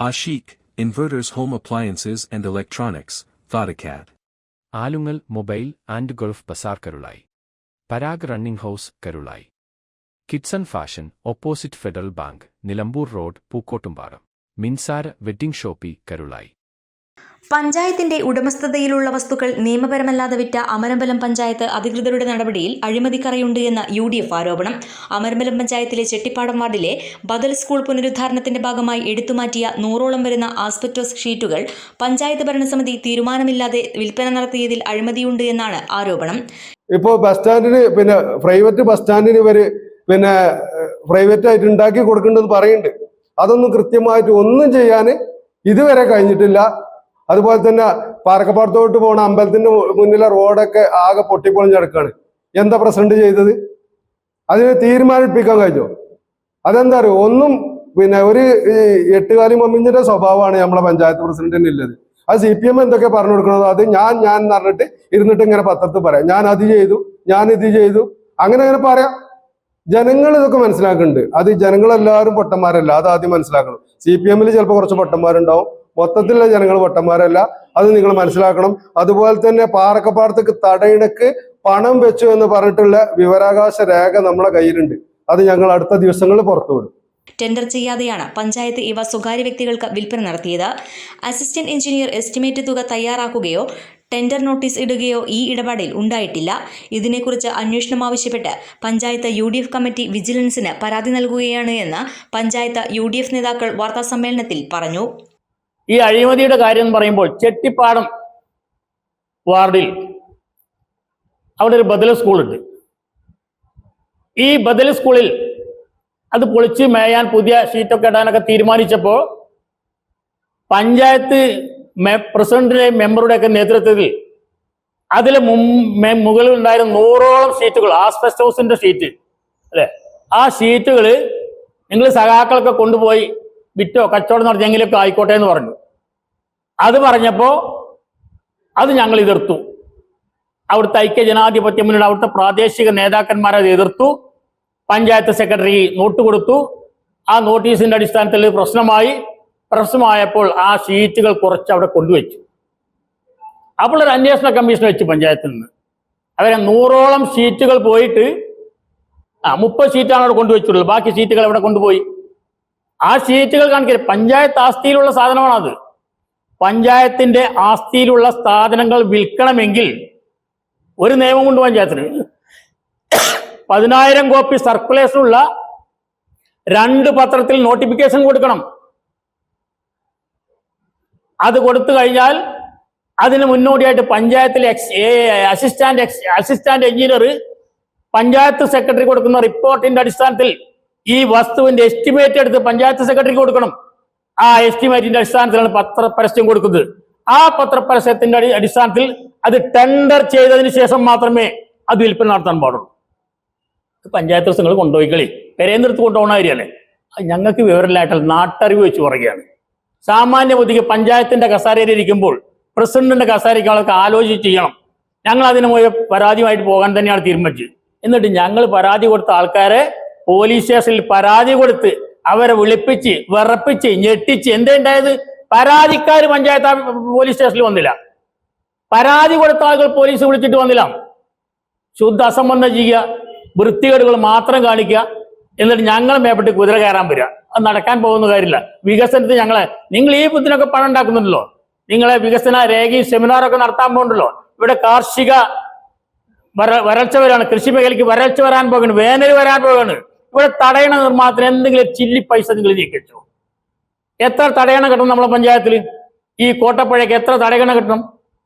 Ashik, Inverters Home Appliances and Electronics, Thodacat. Alungal mobile and gulf bazaar Karulai Parag running house Karulai Kidson fashion opposite federal bank Nilambur road Pookkottumpadam Minsara wedding shoppe Karulai പഞ്ചായത്തിന്റെ ഉടമസ്ഥതയിലുള്ള വസ്തുക്കൾ നിയമപരമല്ലാതെ വിറ്റ അമരമ്പലം പഞ്ചായത്ത് അധികൃതരുടെ നടപടിയിൽ അഴിമതിക്കറയുണ്ട് എന്ന U D F ആരോപണം. അമരമ്പലം പഞ്ചായത്തിലെ ചെട്ടിപ്പാടം വാർഡിലെ ബദൽ സ്കൂൾ പുനരുദ്ധാരണത്തിന്റെ ഭാഗമായി എടുത്തുമാറ്റിയ നൂറോളം വരുന്ന ആസ്പെറ്റോസ് ഷീറ്റുകൾ പഞ്ചായത്ത് ഭരണസമിതി തീരുമാനമില്ലാതെ വിൽപ്പന നടത്തിയതിൽ അഴിമതിയുണ്ട് എന്നാണ് ആരോപണം. ഇപ്പോ ബസ് സ്റ്റാൻഡിന് പിന്നെ പ്രൈവറ്റ് ബസ് സ്റ്റാൻഡിന് ഇവർ പിന്നെ പ്രൈവറ്റ് ആയിട്ട് ഉണ്ടാക്കി കൊടുക്കേണ്ടത് പറയുന്നുണ്ട്. അതൊന്നും കൃത്യമായിട്ട് ഒന്നും ചെയ്യാൻ ഇതുവരെ കഴിഞ്ഞിട്ടില്ല. അതുപോലെ തന്നെ പാറക്കപ്പാടത്തോട്ട് പോണ അമ്പലത്തിന്റെ മുന്നിലെ റോഡൊക്കെ ആകെ പൊട്ടിപ്പൊളിഞ്ഞ് നടക്കാണ് എന്താ പ്രസിഡന്റ് ചെയ്തത്? അതിന് തീരുമാനിപ്പിക്കാൻ കഴിഞ്ഞോ? അതെന്താ അറിയോ? ഒന്നും പിന്നെ ഒരു എട്ടുകാലി മമ്മിഞ്ഞിന്റെ സ്വഭാവമാണ് നമ്മളെ പഞ്ചായത്ത് പ്രസിഡന്റിന് ഉള്ളത്. അത് സി പി എം എന്തൊക്കെ പറഞ്ഞു കൊടുക്കണോ അത് ഞാൻ ഞാൻ എന്ന് പറഞ്ഞിട്ട് ഇരുന്നിട്ട് ഇങ്ങനെ പത്രത്തിൽ പറയാം. ഞാൻ അത് ചെയ്തു ഞാൻ ഇത് ചെയ്തു അങ്ങനെ അങ്ങനെ പറയാം. ജനങ്ങൾ ഇതൊക്കെ മനസ്സിലാക്കുന്നുണ്ട്. അത് ജനങ്ങളെല്ലാവരും പൊട്ടന്മാരല്ല. അത് ആദ്യം മനസ്സിലാക്കണം. സി പി എമ്മിൽ ചിലപ്പോൾ കുറച്ച് പൊട്ടന്മാരുണ്ടാവും. മൊത്തത്തിലുള്ള ജനങ്ങൾ വട്ടന്മാരല്ല അത് നിങ്ങൾ മനസ്സിലാക്കണം. അതുപോലെ തന്നെ പാറക്കപ്പാടത്തേക്ക് തടയിണക്ക് പണം വെച്ചു എന്ന് പറഞ്ഞിട്ടുള്ള വിവരാകാശ രേഖ നമ്മളെ കയ്യിലുണ്ട്. അത് ഞങ്ങൾ അടുത്ത ദിവസങ്ങളിൽ പുറത്തുവിടും ടെൻഡർ ചെയ്യാതെയാണ് പഞ്ചായത്ത് ഇവ സ്വകാര്യ വ്യക്തികൾക്ക് വിൽപ്പന നടത്തിയത്. അസിസ്റ്റന്റ് എഞ്ചിനീയർ എസ്റ്റിമേറ്റ് തുക തയ്യാറാക്കുകയോ ടെൻഡർ നോട്ടീസ് ഇടുകയോ ഈ ഇടപാടിൽ ഉണ്ടായിട്ടില്ല. ഇതിനെക്കുറിച്ച് അന്വേഷണം ആവശ്യപ്പെട്ട് panchayat U D F committee വിജിലൻസിന് പരാതി നൽകുകയാണ് എന്ന് പഞ്ചായത്ത് യു ഡി എഫ് നേതാക്കൾ വാർത്താസമ്മേളനത്തിൽ പറഞ്ഞു. ഈ അഴിമതിയുടെ കാര്യം എന്ന് പറയുമ്പോൾ ചെട്ടിപ്പാടം വാർഡിൽ അവിടെ ഒരു ബദൽ സ്കൂളുണ്ട്. ഈ ബദൽ സ്കൂളിൽ അത് പൊളിച്ച് മേയാൻ പുതിയ ഷീറ്റൊക്കെ ഇടാനൊക്കെ തീരുമാനിച്ചപ്പോൾ പഞ്ചായത്ത് പ്രസിഡന്റിന്റെയും മെമ്പറുടെയൊക്കെ നേതൃത്വത്തിൽ അതിലെ മുകളിൽ ഉണ്ടായിരുന്ന നൂറോളം ഷീറ്റുകൾ ആസ്പെസ്റ്റ് ഹൗസിന്റെ ഷീറ്റ് അല്ലെ? ആ ഷീറ്റുകൾ നിങ്ങൾ സഖാക്കളൊക്കെ കൊണ്ടുപോയി വിറ്റോ കച്ചവടം നടത്തിയെങ്കിലൊക്കെ ആയിക്കോട്ടെ എന്ന് പറഞ്ഞു. അത് പറഞ്ഞപ്പോൾ അത് ഞങ്ങൾ എതിർത്തു. അവിടുത്തെ ഐക്യ ജനാധിപത്യ മുന്നണി അവിടുത്തെ പ്രാദേശിക നേതാക്കന്മാരെ എതിർത്തു. പഞ്ചായത്ത് സെക്രട്ടറി നോട്ട് കൊടുത്തു. ആ നോട്ടീസിന്റെ അടിസ്ഥാനത്തിൽ പ്രശ്നമായി. പ്രശ്നമായപ്പോൾ ആ ഷീറ്റുകൾ കുറച്ച് അവിടെ കൊണ്ടുവച്ചു. അപ്പോൾ ഒരു അന്വേഷണ കമ്മീഷൻ വെച്ച് പഞ്ചായത്തിൽ നിന്ന്. അവരെ നൂറോളം ഷീറ്റുകൾ പോയിട്ട് ആ മുപ്പത് ഷീറ്റാണ് അവിടെ കൊണ്ടുവച്ചിട്ടുള്ളത്. ബാക്കി ഷീറ്റുകൾ അവിടെ കൊണ്ടുപോയി. ആ ഷീറ്റുകൾ കാണിക്കരുത്. പഞ്ചായത്ത് ആസ്തിയിലുള്ള സാധനമാണത്. പഞ്ചായത്തിന്റെ ആസ്തിയിലുള്ള സ്ഥാപനങ്ങൾ വിൽക്കണമെങ്കിൽ ഒരു നിയമമുണ്ട് പഞ്ചായത്തിന്. പതിനായിരം കോപ്പി സർക്കുലേഷനുള്ള രണ്ട് പത്രത്തിൽ നോട്ടിഫിക്കേഷൻ കൊടുക്കണം. അത് കൊടുത്തു കഴിഞ്ഞാൽ അതിന് മുന്നോടിയായിട്ട് പഞ്ചായത്തിലെ assistant assistant engineer panchayat secretary കൊടുക്കുന്ന റിപ്പോർട്ടിന്റെ അടിസ്ഥാനത്തിൽ ഈ വസ്തുവിന്റെ എസ്റ്റിമേറ്റ് എടുത്ത് പഞ്ചായത്ത് സെക്രട്ടറിക്ക് കൊടുക്കണം. ആ എസ്റ്റിമേറ്റിന്റെ അടിസ്ഥാനത്തിലാണ് പത്രപരസ്യം കൊടുക്കുന്നത്. ആ പത്രപരസ്യത്തിന്റെ പരസ്യത്തിന്റെ അടിസ്ഥാനത്തിൽ അത് ടെൻഡർ ചെയ്തതിന് ശേഷം മാത്രമേ അത് വിൽപ്പന നടത്താൻ പാടുള്ളൂ. പഞ്ചായത്ത് ദിവസങ്ങൾ കൊണ്ടുപോയിക്കളി പെരേന്ദ്രത്ത് കൊണ്ടുപോകണ കാര്യമല്ലേ? ഞങ്ങൾക്ക് വിവരമില്ലായിട്ടല്ല നാട്ടറിവ് വെച്ച് പറയുകയാണ്. സാമാന്യ ബുദ്ധിക്ക് പഞ്ചായത്തിന്റെ കസാരയിൽ ഇരിക്കുമ്പോൾ പ്രസിഡന്റിന്റെ കസാരയ്ക്കാളൊക്കെ ആലോചിച്ച് ചെയ്യണം. ഞങ്ങൾ അതിന് പോയ പരാതിയുമായിട്ട് പോകാൻ തന്നെയാണ് തീരുമാനിച്ചത്. എന്നിട്ട് ഞങ്ങൾ പരാതി കൊടുത്ത ആൾക്കാരെ പോലീസ് സ്റ്റേഷനിൽ പരാതി കൊടുത്ത് അവരെ വിളിപ്പിച്ച് വിറപ്പിച്ച് ഞെട്ടിച്ച് എന്തുണ്ടായത് പരാതിക്കാർ പഞ്ചായത്ത് പോലീസ് സ്റ്റേഷനിൽ വന്നില്ല. പരാതി കൊടുത്ത ആളുകൾ പോലീസ് വിളിച്ചിട്ട് വന്നില്ല. ശുദ്ധ അസംബന്ധം ചെയ്യുക വൃത്തികേടുകൾ മാത്രം കാണിക്കുക എന്നിട്ട് ഞങ്ങൾ മേപ്പെട്ട് കുതിര കയറാൻ വരിക. അത് നടക്കാൻ പോകുന്ന കാര്യമില്ല. വികസനത്തിന് ഞങ്ങളെ നിങ്ങൾ ഈ ബുദ്ധിനൊക്കെ പണം ഉണ്ടാക്കുന്നുണ്ടല്ലോ. നിങ്ങളെ വികസന രേഖയും സെമിനാറൊക്കെ നടത്താൻ പോകുന്നുണ്ടല്ലോ. ഇവിടെ കാർഷിക വര വരൾച്ച വരാണ്. കൃഷി മേഖലയ്ക്ക് വരൾച്ച വരാൻ പോകണ് വേനൽ വരാൻ പോകണ് ഇവിടെ തടയണ നിർമ്മാണത്തിന് എന്തെങ്കിലും ചില്ലി പൈസ നിങ്ങൾ നീക്കിച്ചോ എത്ര തടയണ കിട്ടണം നമ്മളെ പഞ്ചായത്തിൽ? ഈ കോട്ടപ്പുഴയ്ക്ക് എത്ര തടയണ കിട്ടണം?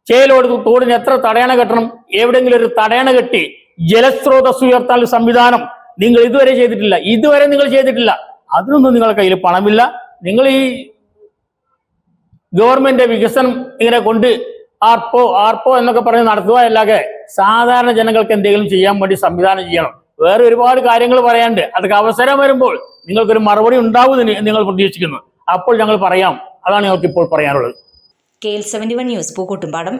ചേലോട് തോടിന് എത്ര തടയണ കെട്ടണം? എവിടെയെങ്കിലും ഒരു തടയണ കെട്ടി ജലസ്രോതസ് ഉയർത്താൻ സംവിധാനം നിങ്ങൾ ഇതുവരെ ചെയ്തിട്ടില്ല. ഇതുവരെ നിങ്ങൾ ചെയ്തിട്ടില്ല. അതിനൊന്നും നിങ്ങളുടെ കയ്യിൽ പണമില്ല. നിങ്ങൾ ഈ ഗവൺമെന്റ് വികസനം ഇങ്ങനെ കൊണ്ട് ആർപ്പോ ആർപ്പോ എന്നൊക്കെ പറഞ്ഞ് നടത്തുക അല്ലാതെ സാധാരണ ജനങ്ങൾക്ക് എന്തെങ്കിലും ചെയ്യാൻ വേണ്ടി സംവിധാനം ചെയ്യണം. വേറെ ഒരുപാട് കാര്യങ്ങൾ പറയാണ്ട് അതൊക്കെ അവസരം വരുമ്പോൾ നിങ്ങൾക്കൊരു മറുപടി ഉണ്ടാവുമെന്ന് നിങ്ങൾ പ്രതീക്ഷിക്കുന്നു. അപ്പോൾ ഞങ്ങൾ പറയാം. അതാണ് ഞങ്ങൾക്ക് ഇപ്പോൾ പറയാനുള്ളത്. K L seventy one news Pookkottumpadam.